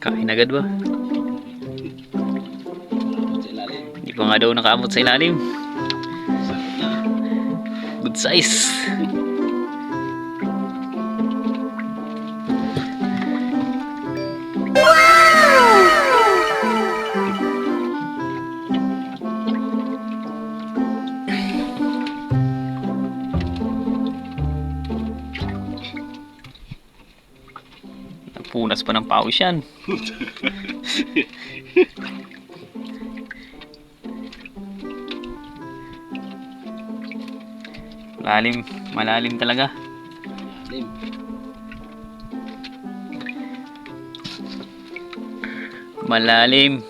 Kain agad ba? Hindi pa nga daw nakaamot sa ilalim. Good size. Nagpunas pa ng pawis yan. Malalim, malalim talaga. Ilalim. Malalim.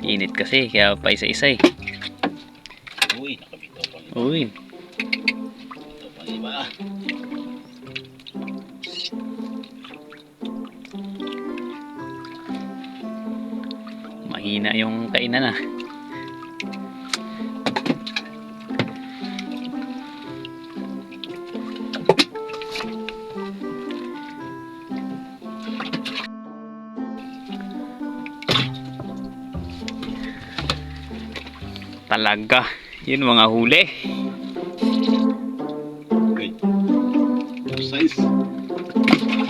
Init kasi, kaya pa isa-isa eh. Uy, nakabitaw pa. Uy, Pa iba. mahina yung kainan ah. Talaga. Yun mga huli. Size.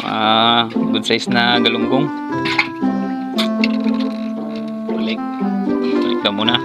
Ah, good size na galunggong. Balik. Balik ka muna.